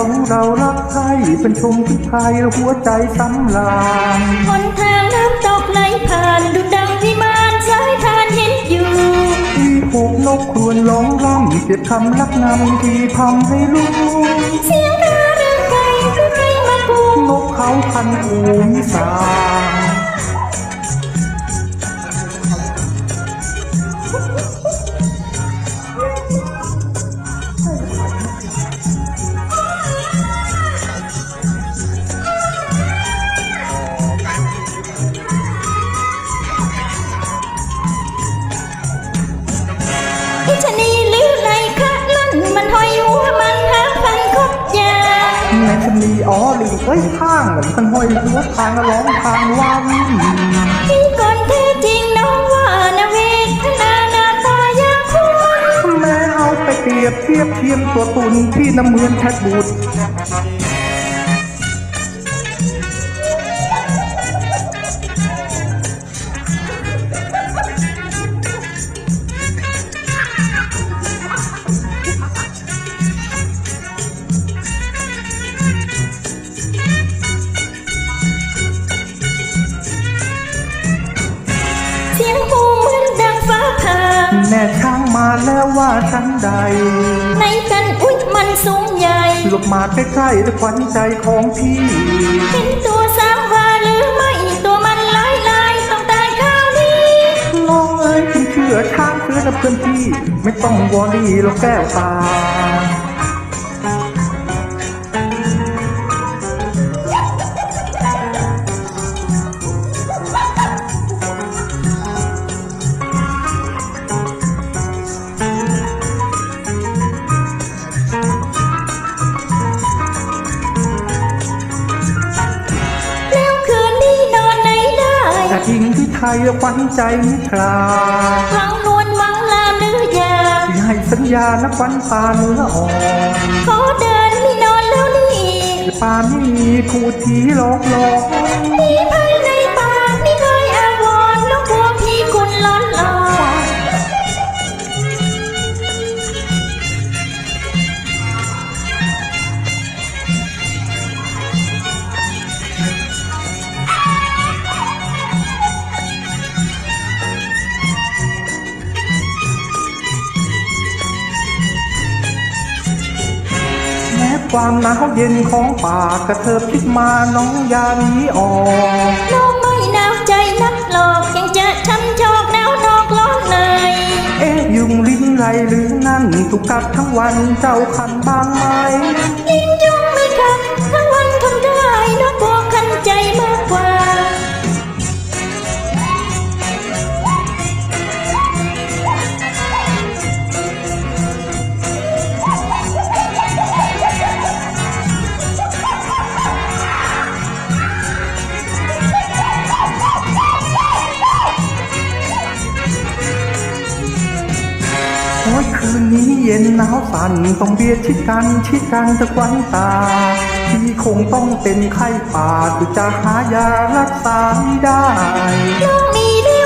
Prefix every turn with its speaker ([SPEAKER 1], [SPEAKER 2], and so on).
[SPEAKER 1] สองเรารักใครเป็นชมที่ใครแล้วหัวใจสำลาน
[SPEAKER 2] หนทางน้ำตกไหลผ่านดุจดังวิมานสายทานเห็นอยู่
[SPEAKER 1] ที่ผูกนกครวนร้องร่ำเสียบคำลักนำที่ทำให้รู้
[SPEAKER 2] เสียงกาเรื่องไก่หรือใครมากู
[SPEAKER 1] นกเขาพันภูมิสาง
[SPEAKER 2] มีอ๋
[SPEAKER 1] อลีเอ้ยข้างเหมือนมันห้อยรัวทางร้องทางวัน
[SPEAKER 2] ที่ก่อนแท้จริงน้องว่านาเวทนาหน้าตาอย่างคุณ
[SPEAKER 1] แม่เอาไปเปรียบเทียบเทียมตัวตุนที่น้ำเหมือนแทบ
[SPEAKER 2] บูด
[SPEAKER 1] แน่ช่างมาแล้วว่าฉันใด
[SPEAKER 2] ในกันอุ๊ยมันสูงใหญ่
[SPEAKER 1] หลบมาใกล้ๆด้วยขวัญใจของพี่
[SPEAKER 2] เห็นตัวสาวว่าหรือไม่ตัวมันลายลายต้องตายข้าวนี้
[SPEAKER 1] ลองเอ้ยคุณเชื่อช้างเชื่อนะเพื่อนพี่ ไม่ต้องวอรี่หรอกแก้วตา ยแล้วขวัญใจนิทรา
[SPEAKER 2] หวังนวลหวังลามหรือยา
[SPEAKER 1] ที่ให้สัญญานะขวัญตาเนื้ออ่อน
[SPEAKER 2] ขอเดินไม่นอนแล้วนี่
[SPEAKER 1] ป่าไม่มีผู้ที่หลอกหลอก
[SPEAKER 2] หนีภายใน ควา
[SPEAKER 1] มหนาวเย็นของป่ากระเทิบคิดมาน้องยาหนีออก
[SPEAKER 2] น้องไม่หนาวใจนักหลอกยังจะช้ำชอกหนาวนอกล้อนเลย
[SPEAKER 1] เอ๊ะยุงลิ้นไรหรือนั่นถูกกัดทั้งวันเจ้าคันบ้างไหม
[SPEAKER 2] อ
[SPEAKER 1] ยคืนนี้เย็นหนาวสั่นต้องเบียดชิดกันชิดกันตะวันตา ที่คงต้องเป็นไข้ป่าคือจะหายารักษาไม่ได้
[SPEAKER 2] น้อง